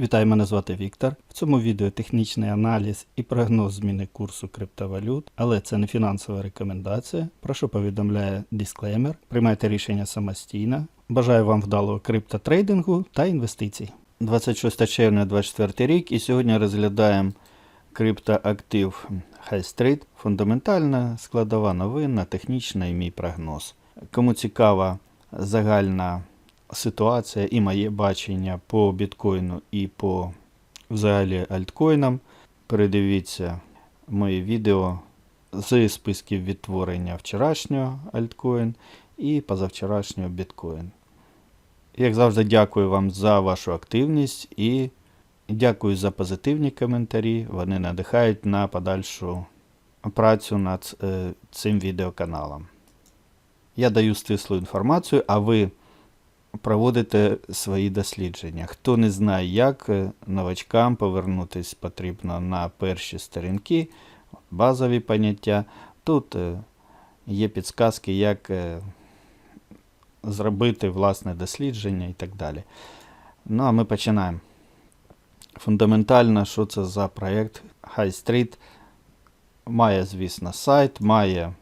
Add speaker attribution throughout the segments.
Speaker 1: Вітаю, мене звати Віктор. В цьому відео технічний аналіз і прогноз зміни курсу криптовалют, але це не фінансова рекомендація. Про що повідомляє дисклеймер. Приймайте рішення самостійно. Бажаю вам вдалого криптотрейдингу та інвестицій. 26 червня 2024 рік і сьогодні розглядаємо криптоактив High Street. Фундаментальна складова новина, технічна і мій прогноз. Кому цікава загальна ситуація і моє бачення по біткоїну і по взагалі альткоїнам. Передивіться моє відео з списків відтворення вчорашнього альткоін і позавчорашнього біткоін. Як завжди, дякую вам за вашу активність і дякую за позитивні коментарі. Вони надихають на подальшу працю над е, цим відеоканалом. Я даю стислу інформацію, а ви проводите свої дослідження. Хто не знає, як е, новачкам повернутися потрібно на перші сторінки, базові поняття. Тут е, є підсказки, як е, зробити власне дослідження і так далі. Ну, а ми починаємо. Фундаментально, що це за проєкт High Street. Має, звісно, сайт, має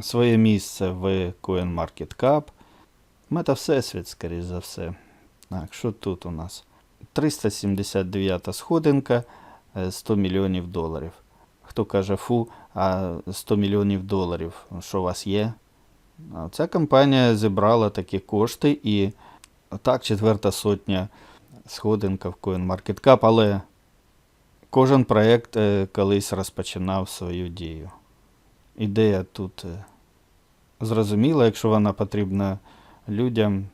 Speaker 1: своє місце в CoinMarketCap. Мета Всесвіт, скоріш за все. Так, що тут у нас? 379 сходинка, е, 100 мільйонів доларів. Хто каже фу, а 100 мільйонів доларів, що у вас є? Ця компанія зібрала такі кошти і так, четверта сотня сходинка в CoinMarketCap, але кожен проєкт е, колись розпочинав свою дію. Ідея тут е, зрозуміла, якщо вона потрібна людям,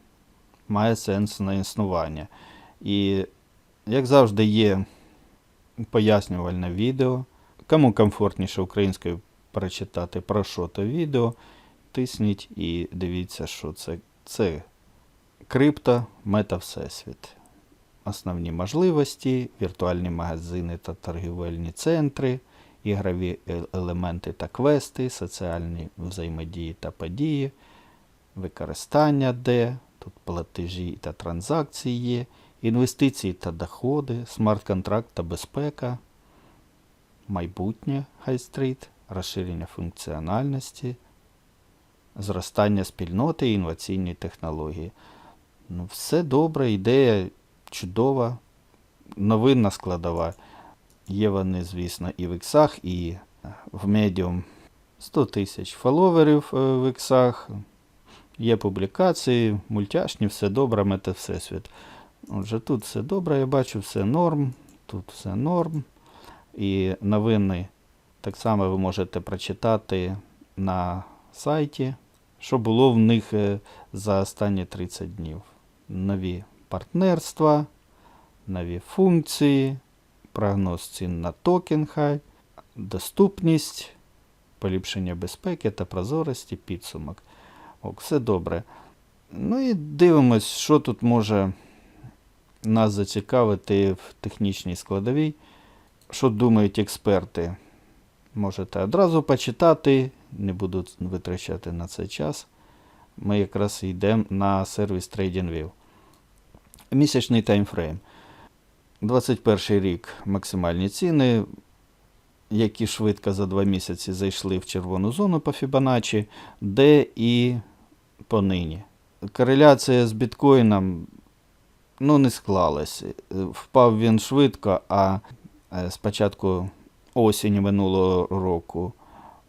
Speaker 1: має сенс на існування. І, як завжди, є пояснювальне відео. Кому комфортніше українською прочитати про що то відео, тисніть і дивіться, що це. Це крипто, мета Всесвіт. Основні можливості, віртуальні магазини та торгівельні центри, ігрові е- елементи та квести, соціальні взаємодії та події, використання де, тут платежі та транзакції є, інвестиції та доходи, смарт-контракт та безпека, майбутнє High-Street, розширення функціональності, зростання спільноти і інноваційні технології. Ну, все добре, ідея чудова, новинна складова. Є вони, звісно, і в іксах, і в медіум 100 тисяч фоловерів е, в іксах. Є публікації, мультяшні, все добре, мета Всесвіт. Отже, тут все добре, я бачу, все норм, тут все норм. І новини так само ви можете прочитати на сайті, що було в них е, за останні 30 днів. Нові партнерства, нові функції, прогноз цін на токен хай, доступність, поліпшення безпеки та прозорості, підсумок. Ок, все добре. Ну і дивимось, що тут може нас зацікавити в технічній складовій. Що думають експерти? Можете одразу почитати, не буду витрачати на це час. Ми якраз йдемо на сервіс TradingView. Місячний таймфрейм. 21 рік максимальні ціни, які швидко за 2 місяці зайшли в червону зону по Fibonacci, де і понині. Кореляція з біткоїном ну, не склалась. Впав він швидко, а е, спочатку осені минулого року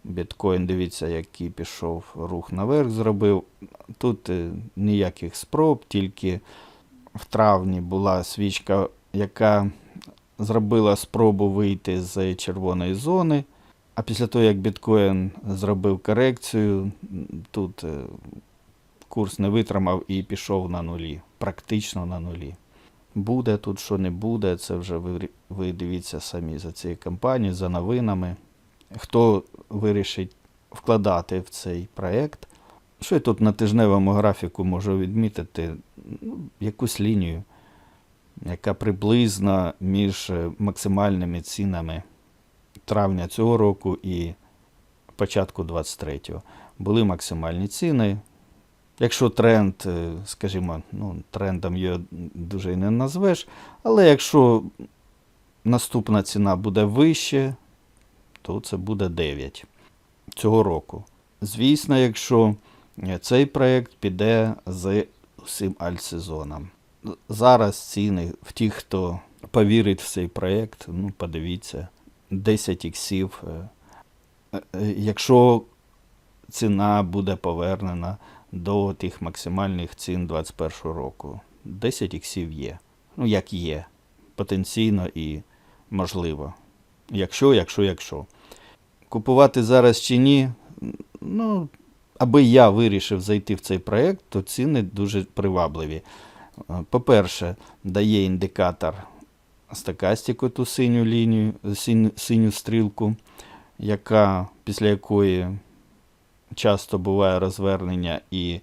Speaker 1: біткоін, дивіться, який пішов рух наверх, зробив. Тут е, ніяких спроб, тільки в травні була свічка, яка зробила спробу вийти з червоної зони. А після того, як біткоін зробив корекцію, тут е, курс не витримав і пішов на нулі, практично на нулі. Буде тут, що не буде, це вже ви, ви дивіться самі за цією компанією, за новинами. Хто вирішить вкладати в цей проєкт. Що я тут на тижневому графіку можу відмітити? Ну, якусь лінію, яка приблизно між е, максимальними цінами травня цього року і початку 23-го. Були максимальні ціни, Якщо тренд, е, скажімо, ну, трендом його дуже і не назвеш, але якщо наступна ціна буде вище, то це буде 9 цього року. Звісно, якщо е, цей проєкт піде з усім альтсезоном. Зараз ціни в тих, хто повірить в цей проєкт, ну, подивіться, 10 іксів. е, е, Якщо ціна буде повернена до тих максимальних цін 2021 року, 10 іксів є. Ну, як є. Потенційно і можливо. Якщо, якщо, якщо. Купувати зараз чи ні, ну, аби я вирішив зайти в цей проєкт, то ціни дуже привабливі. По-перше, дає індикатор стакастику, ту синю лінію, синю, синю стрілку, яка, після якої часто буває розвернення і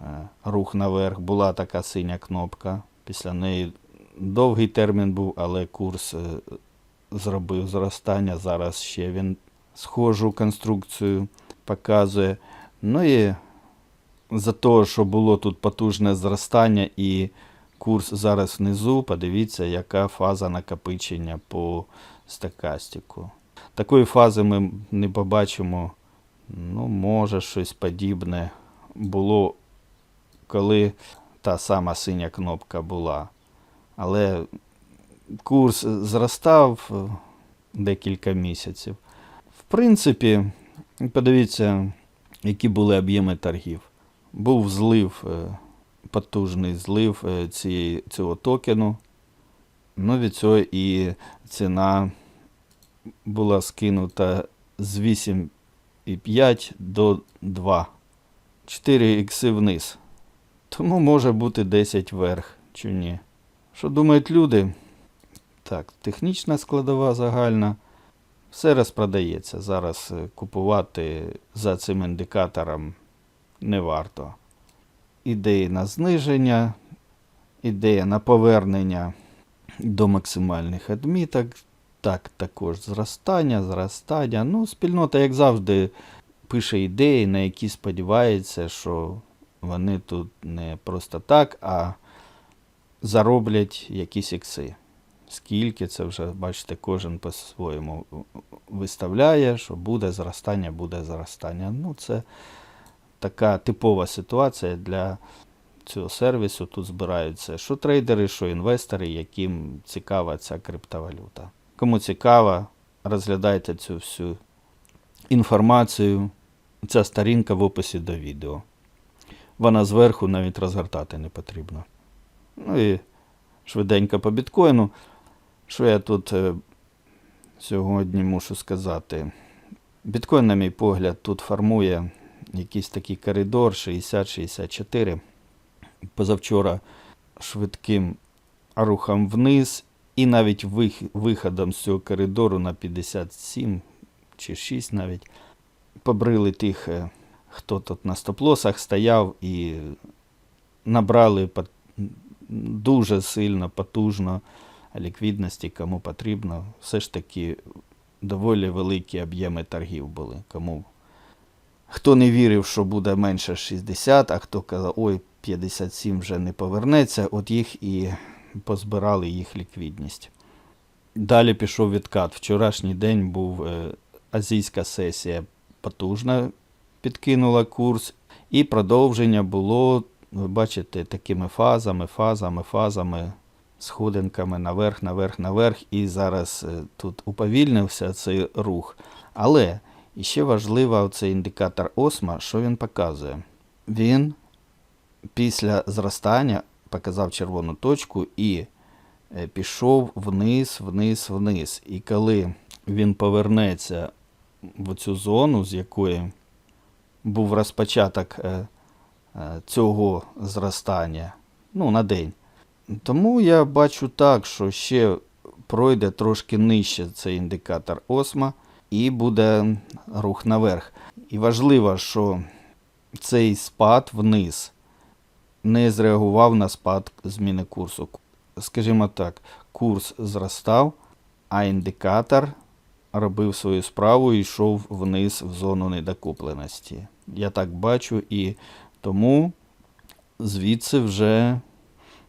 Speaker 1: е, рух наверх. Була така синя кнопка. Після неї довгий термін був, але курс е, зробив зростання. Зараз ще він схожу конструкцію показує. Ну і за те, що було тут потужне зростання і курс зараз внизу, подивіться, яка фаза накопичення по стакастику. Такої фази ми не побачимо, ну, може, щось подібне було, коли та сама синя кнопка була. Але курс зростав е, декілька місяців. В принципі, подивіться, які були об'єми торгів. Був злив, е, потужний злив е, цієї, цього токену. Ну, від цього і ціна була скинута з 8,5 до 2. 4 ікси вниз. Тому може бути 10 вверх, чи ні. Що думають люди? Так, технічна складова загальна. Все розпродається. Зараз е, купувати за цим індикатором не варто. Ідеї на зниження, ідея на повернення до максимальних адміток. Так, також зростання, зростання. Ну, спільнота, як завжди, пише ідеї, на які сподівається, що вони тут не просто так, а зароблять якісь ікси. Скільки це вже, бачите, кожен по-своєму виставляє, що буде зростання, буде зростання. Ну, це така типова ситуація для цього сервісу. Тут збираються що трейдери, що інвестори, яким цікава ця криптовалюта. Кому цікаво, розглядайте цю всю інформацію. Ця сторінка в описі до відео. Вона зверху навіть розгортати не потрібно. Ну і швиденько по біткоїну. Що я тут е, сьогодні мушу сказати? Біткоін, на мій погляд, тут формує якийсь такий коридор 60-64. Позавчора швидким рухом вниз і навіть вих- виходом з цього коридору на 57 чи 6 навіть побрили тих, е, хто тут на стоп-лосах стояв і набрали дуже сильно, потужно ліквідності, кому потрібно. Все ж таки доволі великі об'єми торгів були. Кому хто не вірив, що буде менше 60, а хто казав, ой, 57 вже не повернеться, от їх і позбирали їх ліквідність. Далі пішов відкат. Вчорашній день був е, азійська сесія потужна, підкинула курс, і продовження було, ви бачите, такими фазами, фазами, фазами, сходинками наверх, наверх, наверх. І зараз е, тут уповільнився цей рух. Але іще важливо цей індикатор осма, що він показує. Він після зростання показав червону точку і е, пішов вниз, вниз, вниз. І коли він повернеться в цю зону, з якої був розпочаток е, е, цього зростання, ну, на день. Тому я бачу так, що ще пройде трошки нижче цей індикатор осма і буде рух наверх. І важливо, що цей спад вниз не зреагував на спад зміни курсу. Скажімо так, курс зростав, а індикатор робив свою справу і йшов вниз в зону недокупленості. Я так бачу, і Тому звідси вже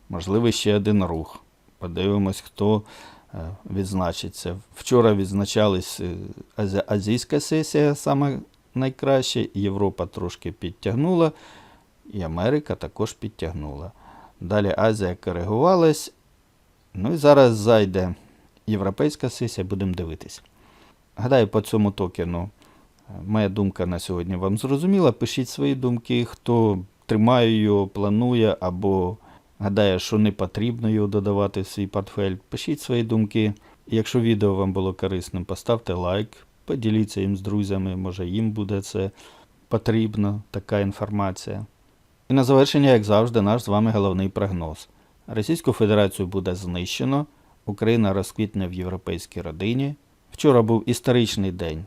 Speaker 1: можливий ще один рух. Подивимось, хто відзначиться. Вчора відзначались е, азійська сесія саме найкраще, Європа трошки підтягнула, і Америка також підтягнула. Далі Азія коригувалась. Ну і зараз зайде європейська сесія, будемо дивитись. Гадаю, по цьому токену е, моя думка на сьогодні вам зрозуміла. Пишіть свої думки, хто тримає його, планує або гадає, що не потрібно його додавати в свій портфель. Пишіть свої думки. Якщо відео вам було корисним, поставте лайк, поділіться їм з друзями, може їм буде це потрібно, така інформація. І на завершення, як завжди, наш з вами головний прогноз. Російську Федерацію буде знищено, Україна розквітне в європейській родині. Вчора був історичний день.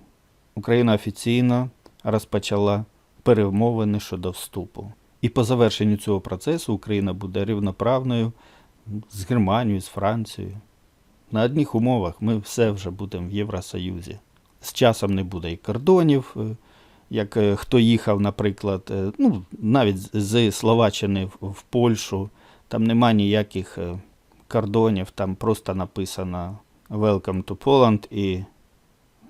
Speaker 1: Україна офіційно розпочала перемовини щодо вступу. І по завершенню цього процесу Україна буде рівноправною з Германією, з Францією. На одних умовах ми все вже будемо в Євросоюзі. З часом не буде і кордонів, е, як е, хто їхав, наприклад, е, ну, навіть з- Словаччини в, Польщу, там нема ніяких кордонів, там просто написано Welcome to Poland і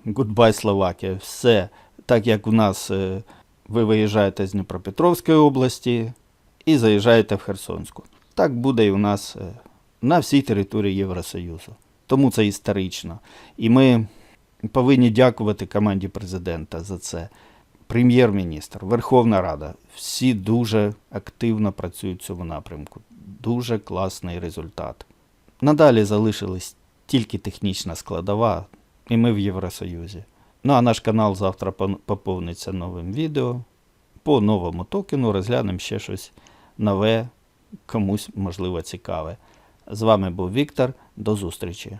Speaker 1: Goodbye Словакія. Все так як в нас ви виїжджаєте з Дніпропетровської області і заїжджаєте в Херсонську. Так буде і у нас е, на всій території Євросоюзу. Тому це історично. І ми повинні дякувати команді президента за це. Прем'єр-міністр, Верховна Рада. Всі дуже активно працюють в цьому напрямку. Дуже класний результат. Надалі залишилась тільки технічна складова, і ми в Євросоюзі. Ну а наш канал завтра поповниться новим відео. По новому токену розглянемо ще щось нове, комусь можливо цікаве. З вами був Віктор. До зустрічі!